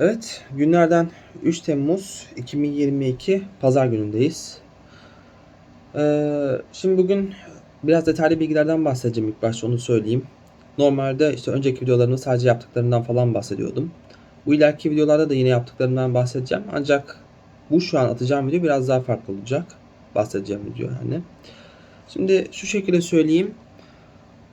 Evet, günlerden 3 Temmuz 2022 Pazar günündeyiz. Ee, şimdi bugün biraz detaylı bilgilerden bahsedeceğim ilk başta onu söyleyeyim. Normalde işte önceki videolarımda sadece yaptıklarımdan falan bahsediyordum. Bu ileriki videolarda da yine yaptıklarımdan bahsedeceğim. Ancak bu şu an atacağım video biraz daha farklı olacak. Bahsedeceğim video yani. Şimdi şu şekilde söyleyeyim.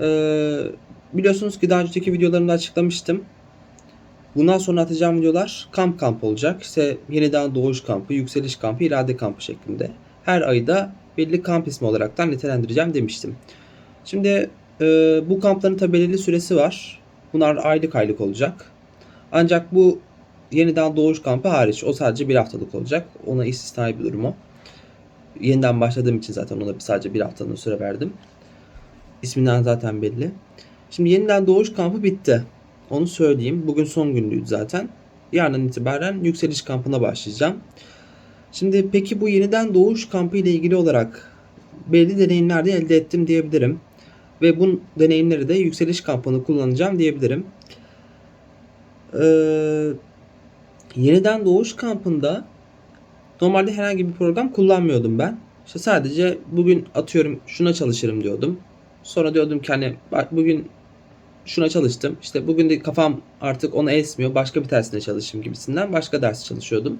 Ee, biliyorsunuz ki daha önceki videolarımda açıklamıştım. Bundan sonra atacağım videolar kamp kamp olacak. İşte yeniden doğuş kampı, yükseliş kampı, irade kampı şeklinde. Her ayda belli kamp ismi olaraktan nitelendireceğim demiştim. Şimdi e, bu kampların tabi belirli süresi var. Bunlar aylık aylık olacak. Ancak bu yeniden doğuş kampı hariç. O sadece bir haftalık olacak. Ona istisnai bir durum. Yeniden başladığım için zaten ona sadece bir haftanın süre verdim. İsminden zaten belli. Şimdi yeniden doğuş kampı bitti. Onu söyleyeyim. Bugün son günlüydü zaten. Yarından itibaren yükseliş kampına başlayacağım. Şimdi peki bu yeniden doğuş kampı ile ilgili olarak belli deneyimler de elde ettim diyebilirim. Ve bu deneyimleri de yükseliş kampını kullanacağım diyebilirim. Ee, yeniden doğuş kampında normalde herhangi bir program kullanmıyordum ben. İşte sadece bugün atıyorum şuna çalışırım diyordum. Sonra diyordum ki hani bugün şuna çalıştım. İşte bugün de kafam artık ona esmiyor. Başka bir tersine çalışayım gibisinden başka ders çalışıyordum.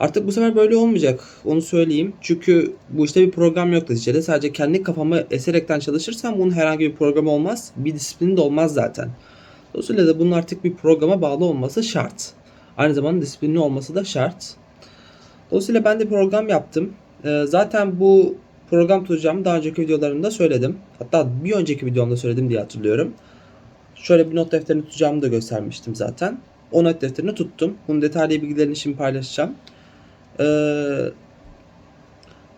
Artık bu sefer böyle olmayacak. Onu söyleyeyim. Çünkü bu işte bir program yok neticede. Sadece kendi kafamı eserekten çalışırsam bunun herhangi bir programı olmaz. Bir disiplini de olmaz zaten. Dolayısıyla da bunun artık bir programa bağlı olması şart. Aynı zamanda disiplinli olması da şart. Dolayısıyla ben de program yaptım. Ee, zaten bu program tutacağımı daha önceki videolarımda söyledim. Hatta bir önceki videomda söyledim diye hatırlıyorum. Şöyle bir not defterini tutacağımı da göstermiştim zaten. O not defterini tuttum. Bunun detaylı bilgilerini şimdi paylaşacağım. Ee,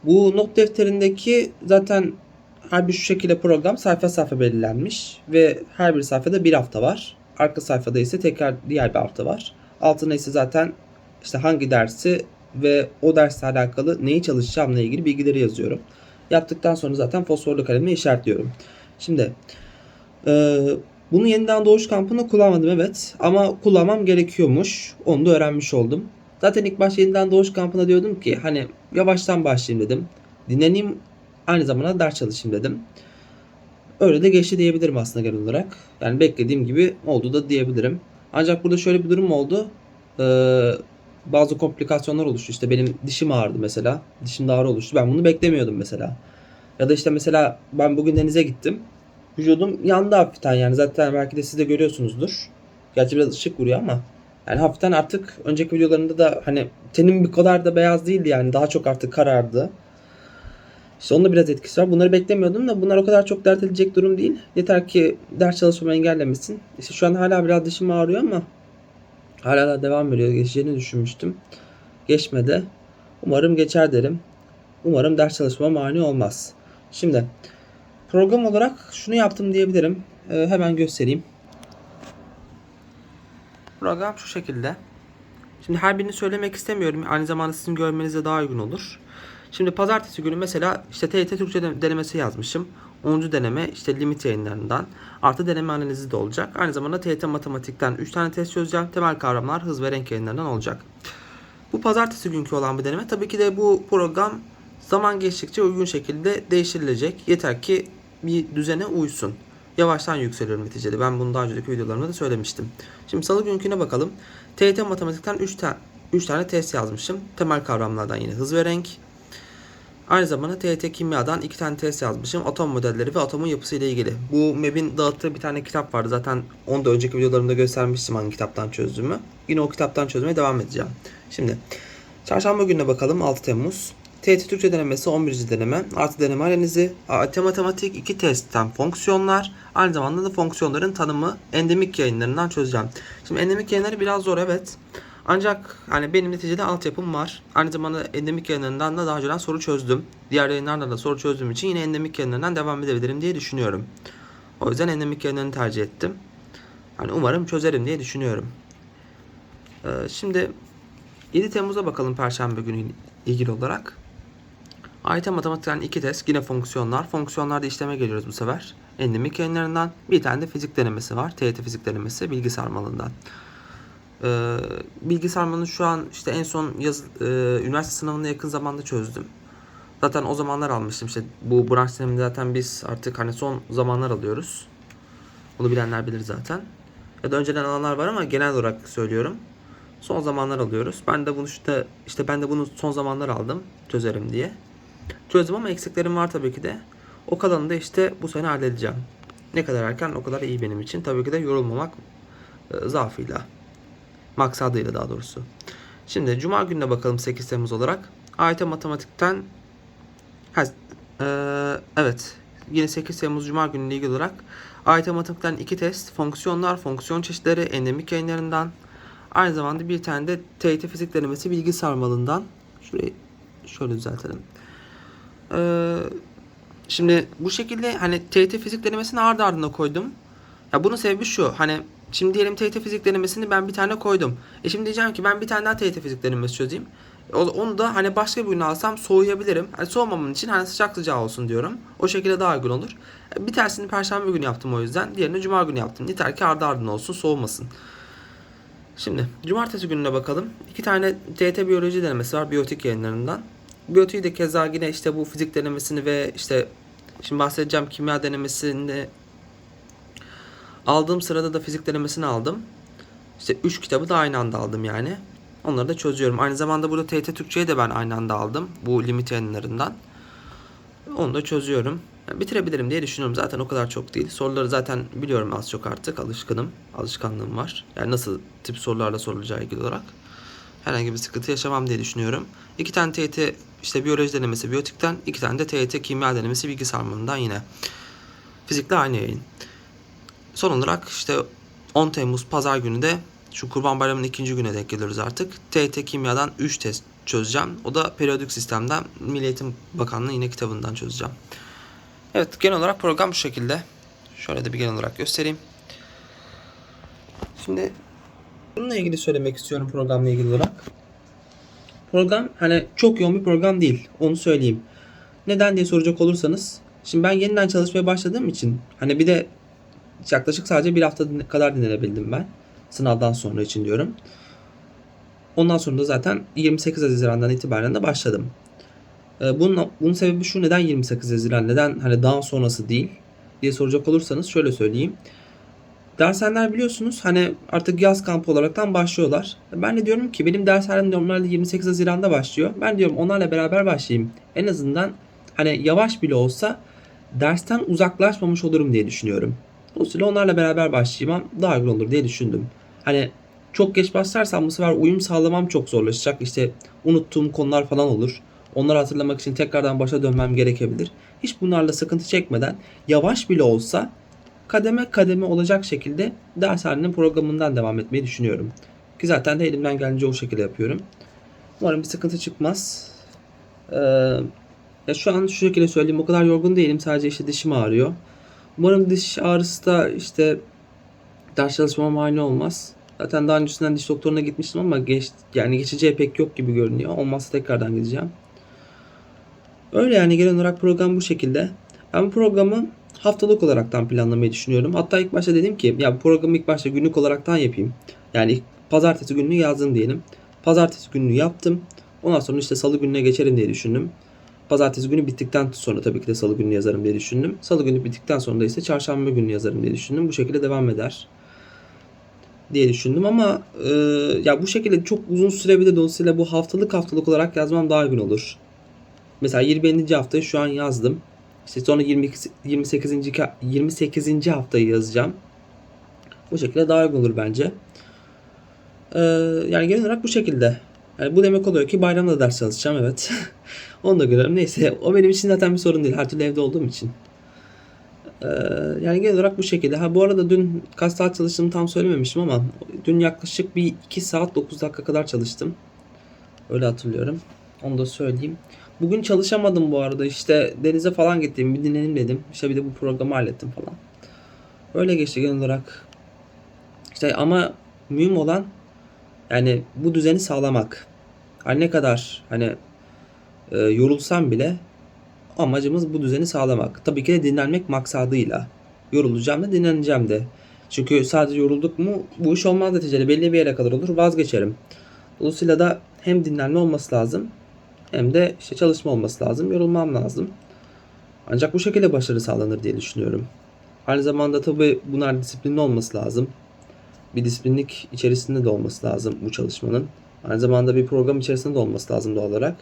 bu not defterindeki zaten her bir şu şekilde program sayfa sayfa belirlenmiş ve her bir sayfada bir hafta var. Arka sayfada ise tekrar diğer bir hafta var. Altına ise zaten işte hangi dersi ve o dersle alakalı neyi çalışacağımla ilgili bilgileri yazıyorum. Yaptıktan sonra zaten fosforlu kalemle işaretliyorum. Şimdi e, bunu yeniden doğuş kampında kullanmadım evet ama kullanmam gerekiyormuş. Onu da öğrenmiş oldum. Zaten ilk başta yeniden doğuş kampına diyordum ki hani yavaştan başlayayım dedim. Dinleneyim aynı zamanda ders çalışayım dedim. Öyle de geçti diyebilirim aslında genel olarak. Yani beklediğim gibi oldu da diyebilirim. Ancak burada şöyle bir durum oldu. Ee, bazı komplikasyonlar oluştu. İşte benim dişim ağrıdı mesela. Dişim ağrı oluştu. Ben bunu beklemiyordum mesela. Ya da işte mesela ben bugün denize gittim. Vücudum yandı hafiften yani zaten belki de siz de görüyorsunuzdur. Gerçi biraz ışık vuruyor ama yani hafiften artık önceki videolarımda da hani tenim bir kadar da beyaz değildi yani daha çok artık karardı. İşte onun da biraz etkisi var. Bunları beklemiyordum da bunlar o kadar çok dert edecek durum değil. Yeter ki ders çalışmamı engellemesin. İşte şu an hala biraz dişim ağrıyor ama hala da devam ediyor. Geçeceğini düşünmüştüm. Geçmedi. Umarım geçer derim. Umarım ders çalışmama mani olmaz. Şimdi program olarak şunu yaptım diyebilirim. Ee, hemen göstereyim. Program şu şekilde. Şimdi her birini söylemek istemiyorum. Aynı zamanda sizin görmenize daha uygun olur. Şimdi pazartesi günü mesela işte TYT Türkçe denemesi yazmışım. 10. deneme işte limit yayınlarından artı deneme analizi de olacak. Aynı zamanda TYT matematikten 3 tane test çözeceğim. Temel kavramlar hız ve renk yayınlarından olacak. Bu pazartesi günkü olan bir deneme. Tabii ki de bu program zaman geçtikçe uygun şekilde değiştirilecek. Yeter ki bir düzene uysun. Yavaştan yükseliyorum neticede. Ben bunu daha önceki videolarımda da söylemiştim. Şimdi salı günküne bakalım. TYT matematikten 3 tane 3 tane test yazmışım. Temel kavramlardan yine hız ve renk. Aynı zamanda TYT kimyadan 2 tane test yazmışım. Atom modelleri ve atomun yapısı ile ilgili. Bu MEB'in dağıttığı bir tane kitap vardı. Zaten onu da önceki videolarımda göstermiştim hangi kitaptan çözdüğümü. Yine o kitaptan çözmeye devam edeceğim. Şimdi çarşamba gününe bakalım 6 Temmuz. TYT Türkçe denemesi 11. deneme. Artı deneme analizi. AT matematik 2 testten fonksiyonlar. Aynı zamanda da fonksiyonların tanımı endemik yayınlarından çözeceğim. Şimdi endemik yayınları biraz zor evet. Ancak hani benim neticede altyapım var. Aynı zamanda endemik yayınlarından da daha önceden soru çözdüm. Diğer yayınlardan da soru çözdüğüm için yine endemik yayınlarından devam edebilirim diye düşünüyorum. O yüzden endemik yayınlarını tercih ettim. Hani umarım çözerim diye düşünüyorum. Ee, şimdi 7 Temmuz'a bakalım Perşembe günü ilgili olarak. AYT matematikten iki test yine fonksiyonlar. Fonksiyonlarda işleme geliyoruz bu sefer. Endemik yayınlarından bir tane de fizik denemesi var. TYT fizik denemesi bilgisayar malından. Ee, bilgi sarmalını şu an işte en son yaz, e, üniversite sınavına yakın zamanda çözdüm. Zaten o zamanlar almıştım işte bu branş sistemini zaten biz artık hani son zamanlar alıyoruz. Bunu bilenler bilir zaten. Ya da önceden alanlar var ama genel olarak söylüyorum. Son zamanlar alıyoruz. Ben de bunu işte işte ben de bunu son zamanlar aldım çözerim diye. Çözdüm ama eksiklerim var tabii ki de. O kalanını da işte bu sene halledeceğim. Ne kadar erken o kadar iyi benim için. Tabii ki de yorulmamak e, zaafıyla. Maksadıyla daha doğrusu. Şimdi Cuma gününe bakalım 8 Temmuz olarak. AYT Matematik'ten ha, e, evet yine 8 Temmuz Cuma günüyle ilgili olarak AYT Matematik'ten iki test, fonksiyonlar, fonksiyon çeşitleri, endemik yayınlarından, aynı zamanda bir tane de TYT fizik denemesi bilgi sarmalından. Şurayı şöyle düzeltelim. Ee, şimdi bu şekilde hani TYT fizik denemesini ardı ardına koydum. Ya bunun sebebi şu. Hani şimdi diyelim TYT fizik denemesini ben bir tane koydum. E şimdi diyeceğim ki ben bir tane daha TYT fizik denemesi çözeyim. E Onu da hani başka bir gün alsam soğuyabilirim. Hani soğumamam için hani sıcak sıcağı olsun diyorum. O şekilde daha uygun olur. E Bir tanesini perşembe günü yaptım o yüzden. Diğerini cuma günü yaptım. Yeter ki ardı ardına olsun soğumasın. Şimdi cumartesi gününe bakalım. İki tane TYT biyoloji denemesi var biyotik yayınlarından. Biyotiği de keza yine işte bu fizik denemesini ve işte şimdi bahsedeceğim kimya denemesini aldığım sırada da fizik denemesini aldım. İşte 3 kitabı da aynı anda aldım yani. Onları da çözüyorum. Aynı zamanda burada TYT Türkçe'yi de ben aynı anda aldım. Bu limit yayınlarından. Onu da çözüyorum. Yani bitirebilirim diye düşünüyorum. Zaten o kadar çok değil. Soruları zaten biliyorum az çok artık. Alışkınım. Alışkanlığım var. Yani nasıl tip sorularla sorulacağı ilgili olarak. Herhangi bir sıkıntı yaşamam diye düşünüyorum. İki tane TYT işte biyoloji denemesi biyotikten, iki tane de TYT kimya denemesi bilgi sarmalından yine. Fizikle aynı yayın. Son olarak işte 10 Temmuz pazar günü de şu Kurban Bayramı'nın ikinci güne denk geliyoruz artık. TYT kimyadan 3 test çözeceğim. O da periyodik sistemden Milli Eğitim Bakanlığı yine kitabından çözeceğim. Evet genel olarak program bu şekilde. Şöyle de bir genel olarak göstereyim. Şimdi bununla ilgili söylemek istiyorum programla ilgili olarak. Program hani çok yoğun bir program değil. Onu söyleyeyim. Neden diye soracak olursanız. Şimdi ben yeniden çalışmaya başladığım için hani bir de yaklaşık sadece bir hafta kadar dinlenebildim ben. Sınavdan sonra için diyorum. Ondan sonra da zaten 28 Haziran'dan itibaren de başladım. Ee, Bunun, bunun sebebi şu neden 28 Haziran neden hani daha sonrası değil diye soracak olursanız şöyle söyleyeyim. Dershaneler biliyorsunuz hani artık yaz kampı olaraktan başlıyorlar. Ben de diyorum ki benim dershanem normalde 28 Haziran'da başlıyor. Ben diyorum onlarla beraber başlayayım. En azından hani yavaş bile olsa dersten uzaklaşmamış olurum diye düşünüyorum. Dolayısıyla onlarla beraber başlayayım daha uygun olur diye düşündüm. Hani çok geç başlarsam bu sefer uyum sağlamam çok zorlaşacak. İşte unuttuğum konular falan olur. Onları hatırlamak için tekrardan başa dönmem gerekebilir. Hiç bunlarla sıkıntı çekmeden yavaş bile olsa kademe kademe olacak şekilde dershanenin programından devam etmeyi düşünüyorum. Ki zaten de elimden gelince o şekilde yapıyorum. Umarım bir sıkıntı çıkmaz. Ee, ya şu an şu şekilde söyleyeyim o kadar yorgun değilim sadece işte dişim ağrıyor. Umarım diş ağrısı da işte ders çalışmama mani olmaz. Zaten daha öncesinden diş doktoruna gitmiştim ama geç, yani geçeceği pek yok gibi görünüyor. Olmazsa tekrardan gideceğim. Öyle yani genel olarak program bu şekilde. Ben bu programı haftalık olaraktan planlamayı düşünüyorum. Hatta ilk başta dedim ki ya bu programı ilk başta günlük olaraktan yapayım. Yani pazartesi gününü yazdım diyelim. Pazartesi gününü yaptım. Ondan sonra işte salı gününe geçerim diye düşündüm. Pazartesi günü bittikten sonra tabii ki de salı günü yazarım diye düşündüm. Salı günü bittikten sonra da ise çarşamba günü yazarım diye düşündüm. Bu şekilde devam eder diye düşündüm ama e, ya bu şekilde çok uzun sürebilir dolayısıyla bu haftalık haftalık olarak yazmam daha uygun olur. Mesela 20. haftayı şu an yazdım. İşte sonra 22, 28. ka- 28. haftayı yazacağım. Bu şekilde daha uygun olur bence. Ee, yani genel olarak bu şekilde. Yani bu demek oluyor ki bayramda ders çalışacağım evet. Onu da görüyorum. Neyse o benim için zaten bir sorun değil. Her türlü evde olduğum için. Ee, yani genel olarak bu şekilde. Ha bu arada dün kaç saat çalıştığımı tam söylememiştim ama dün yaklaşık bir 2 saat 9 dakika kadar çalıştım. Öyle hatırlıyorum. Onu da söyleyeyim. Bugün çalışamadım bu arada. İşte denize falan gittim. Bir dinlenim dedim. İşte bir de bu programı hallettim falan. Öyle geçti genel olarak. İşte ama mühim olan yani bu düzeni sağlamak. Hani ne kadar hani e, yorulsam bile amacımız bu düzeni sağlamak. Tabii ki de dinlenmek maksadıyla. Yorulacağım da dinleneceğim de. Çünkü sadece yorulduk mu bu iş olmaz neticede. Belli bir yere kadar olur vazgeçerim. Dolayısıyla da hem dinlenme olması lazım hem de işte çalışma olması lazım. Yorulmam lazım. Ancak bu şekilde başarı sağlanır diye düşünüyorum. Aynı zamanda tabii bunlar disiplinli olması lazım. Bir disiplinlik içerisinde de olması lazım bu çalışmanın. Aynı zamanda bir program içerisinde de olması lazım doğal olarak.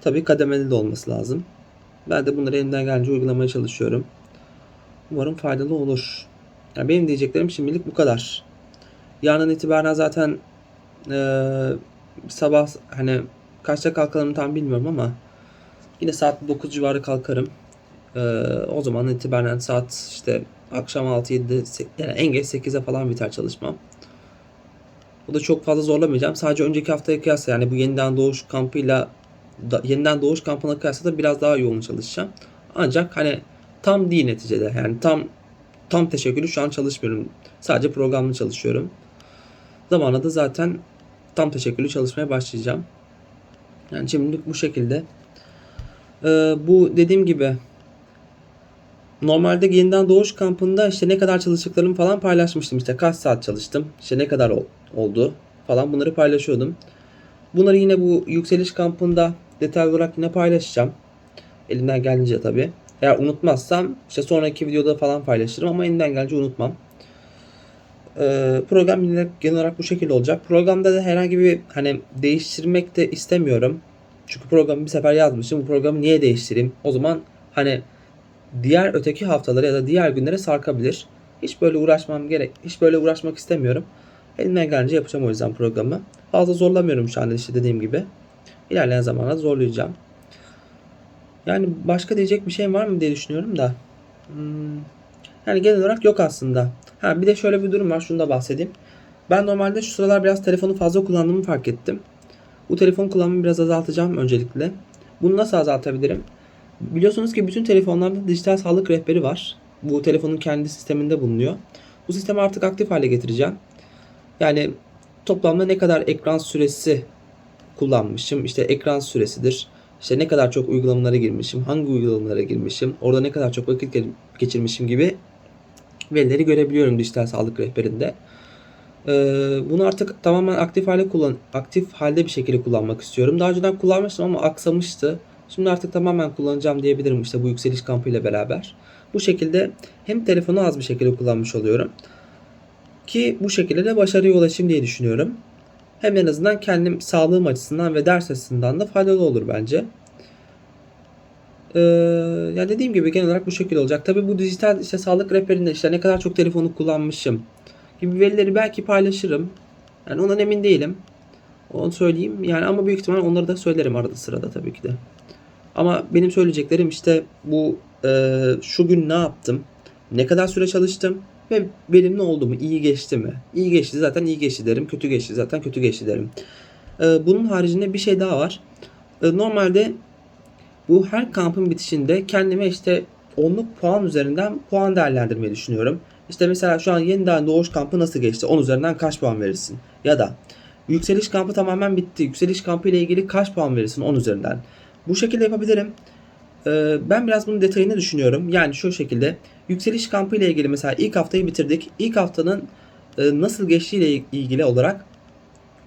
Tabii kademeli de olması lazım. Ben de bunları elimden gelince uygulamaya çalışıyorum. Umarım faydalı olur. Yani benim diyeceklerim şimdilik bu kadar. Yarın itibaren zaten eee, sabah hani kaçta kalkalım tam bilmiyorum ama yine saat 9 civarı kalkarım. Eee, o zaman itibaren saat işte akşam 6-7'de se- yani en geç 8'e falan biter çalışmam. O da çok fazla zorlamayacağım. Sadece önceki haftaya kıyasla yani bu yeniden doğuş kampıyla da, yeniden doğuş kampına kıyasla da biraz daha yoğun çalışacağım. Ancak hani tam değil neticede. Yani tam tam teşekkülü şu an çalışmıyorum. Sadece programlı çalışıyorum. Zamanla da zaten tam teşekkülü çalışmaya başlayacağım. Yani şimdilik bu şekilde. Ee, bu dediğim gibi normalde yeniden doğuş kampında işte ne kadar çalıştıklarımı falan paylaşmıştım. İşte kaç saat çalıştım, işte ne kadar ol- oldu falan bunları paylaşıyordum. Bunları yine bu yükseliş kampında detaylı olarak yine paylaşacağım. Elimden geldiğince tabii. Eğer unutmazsam işte sonraki videoda falan paylaşırım ama elimden gelince unutmam. Ee, program genel olarak bu şekilde olacak. Programda da herhangi bir hani değiştirmek de istemiyorum. Çünkü programı bir sefer yazmışım. Bu programı niye değiştireyim? O zaman hani diğer öteki haftalara ya da diğer günlere sarkabilir. Hiç böyle uğraşmam gerek. Hiç böyle uğraşmak istemiyorum. Elimden gelince yapacağım o yüzden programı. Fazla zorlamıyorum şu anda işte dediğim gibi. İlerleyen zamanlarda zorlayacağım. Yani başka diyecek bir şey var mı diye düşünüyorum da. Hmm, yani genel olarak yok aslında. Ha bir de şöyle bir durum var. Şunu da bahsedeyim. Ben normalde şu sıralar biraz telefonu fazla kullandığımı fark ettim. Bu telefon kullanımı biraz azaltacağım öncelikle. Bunu nasıl azaltabilirim? Biliyorsunuz ki bütün telefonlarda dijital sağlık rehberi var. Bu telefonun kendi sisteminde bulunuyor. Bu sistemi artık aktif hale getireceğim. Yani toplamda ne kadar ekran süresi kullanmışım. İşte ekran süresidir. İşte ne kadar çok uygulamalara girmişim, hangi uygulamalara girmişim, orada ne kadar çok vakit ge- geçirmişim gibi verileri görebiliyorum dijital sağlık rehberinde. Ee, bunu artık tamamen aktif hale kullan aktif halde bir şekilde kullanmak istiyorum. Daha önceden kullanmıştım ama aksamıştı. Şimdi artık tamamen kullanacağım diyebilirim işte bu yükseliş kampıyla beraber. Bu şekilde hem telefonu az bir şekilde kullanmış oluyorum. Ki bu şekilde de başarıya ulaşayım diye düşünüyorum. Hem en azından kendim sağlığım açısından ve ders açısından da faydalı olur bence. Ee, ya dediğim gibi genel olarak bu şekilde olacak. Tabii bu dijital işte sağlık rehberinde işte ne kadar çok telefonu kullanmışım gibi verileri belki paylaşırım. Yani ondan emin değilim. Onu söyleyeyim. Yani ama büyük ihtimal onları da söylerim arada sırada tabii ki de. Ama benim söyleyeceklerim işte bu e, şu gün ne yaptım, ne kadar süre çalıştım ve verimli oldu mu, iyi geçti mi? İyi geçti zaten iyi geçti derim, kötü geçti zaten kötü geçti derim. E, bunun haricinde bir şey daha var. E, normalde bu her kampın bitişinde kendime işte onluk puan üzerinden puan değerlendirmeyi düşünüyorum. İşte mesela şu an yeniden doğuş kampı nasıl geçti? 10 üzerinden kaç puan verirsin? Ya da yükseliş kampı tamamen bitti. Yükseliş kampı ile ilgili kaç puan verirsin 10 üzerinden? Bu şekilde yapabilirim. Ee, ben biraz bunun detayını düşünüyorum. Yani şu şekilde yükseliş kampı ile ilgili mesela ilk haftayı bitirdik. İlk haftanın e, nasıl geçtiği ile ilgili olarak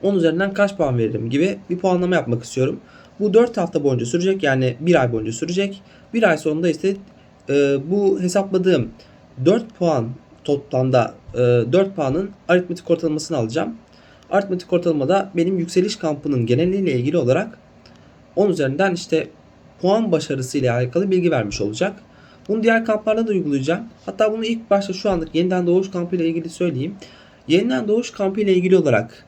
10 üzerinden kaç puan veririm gibi bir puanlama yapmak istiyorum. Bu 4 hafta boyunca sürecek yani 1 ay boyunca sürecek. 1 ay sonunda ise e, bu hesapladığım 4 puan toplamda e, 4 puanın aritmetik ortalamasını alacağım. Aritmetik ortalamada benim yükseliş kampının geneliyle ilgili olarak 10 üzerinden işte puan başarısı ile alakalı bilgi vermiş olacak. Bunu diğer kamplarda da uygulayacağım. Hatta bunu ilk başta şu anlık yeniden doğuş kampı ile ilgili söyleyeyim. Yeniden doğuş kampı ile ilgili olarak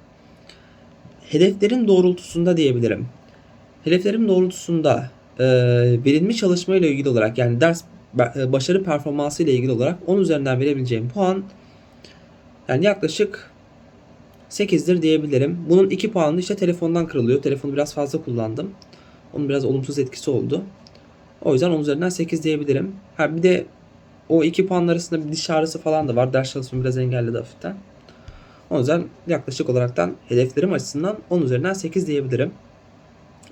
hedeflerin doğrultusunda diyebilirim. Hedeflerim doğrultusunda e, verilmiş çalışma ile ilgili olarak yani ders e, başarı performansı ile ilgili olarak 10 üzerinden verebileceğim puan yani yaklaşık 8'dir diyebilirim. Bunun 2 puanı işte telefondan kırılıyor. Telefonu biraz fazla kullandım. Onun biraz olumsuz etkisi oldu. O yüzden 10 üzerinden 8 diyebilirim. Ha bir de o 2 puan arasında bir diş ağrısı falan da var. Ders çalışmamı biraz engelledi hafiften. O yüzden yaklaşık olaraktan hedeflerim açısından 10 üzerinden 8 diyebilirim.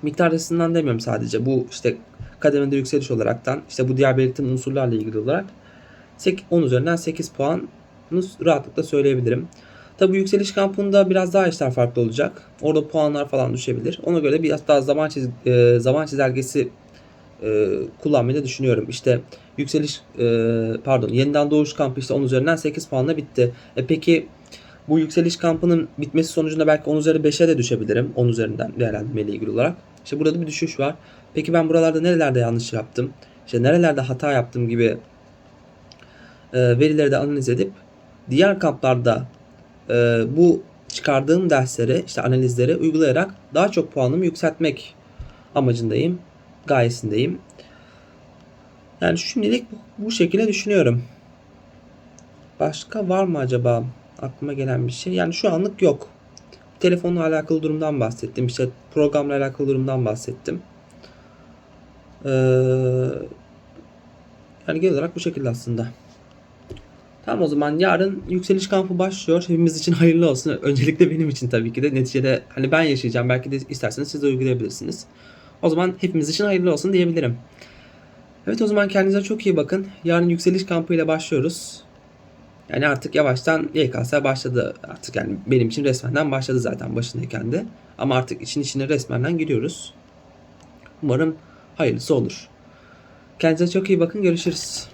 Miktar açısından demiyorum sadece. Bu işte kademede yükseliş olaraktan işte bu diğer belirttiğim unsurlarla ilgili olarak 10 üzerinden 8 puan rahatlıkla söyleyebilirim. Tabi yükseliş kampında biraz daha işler farklı olacak. Orada puanlar falan düşebilir. Ona göre biraz daha zaman çiz, e, zaman çizelgesi e, kullanmayı da düşünüyorum. İşte yükseliş e, pardon yeniden doğuş kampı işte 10 üzerinden 8 puanla bitti. E peki bu yükseliş kampının bitmesi sonucunda belki 10 üzeri 5'e de düşebilirim. 10 üzerinden değerlendirmeyle ilgili olarak. İşte burada da bir düşüş var. Peki ben buralarda nerelerde yanlış yaptım? İşte nerelerde hata yaptım gibi e, verileri de analiz edip diğer kamplarda e, bu çıkardığım dersleri işte analizleri uygulayarak daha çok puanımı yükseltmek amacındayım. Gayesindeyim. Yani şimdilik bu, şekilde düşünüyorum. Başka var mı acaba aklıma gelen bir şey? Yani şu anlık yok. Telefonla alakalı durumdan bahsettim. İşte programla alakalı durumdan bahsettim. Ee, yani genel olarak bu şekilde aslında. Tamam o zaman yarın yükseliş kampı başlıyor. Hepimiz için hayırlı olsun. Öncelikle benim için tabii ki de. Neticede hani ben yaşayacağım. Belki de isterseniz siz de uygulayabilirsiniz. O zaman hepimiz için hayırlı olsun diyebilirim. Evet o zaman kendinize çok iyi bakın. Yarın yükseliş kampıyla başlıyoruz. Yani artık yavaştan YKS başladı. Artık yani benim için resmenden başladı zaten başındayken de. Ama artık için içine resmenden giriyoruz. Umarım hayırlısı olur. Kendinize çok iyi bakın. Görüşürüz.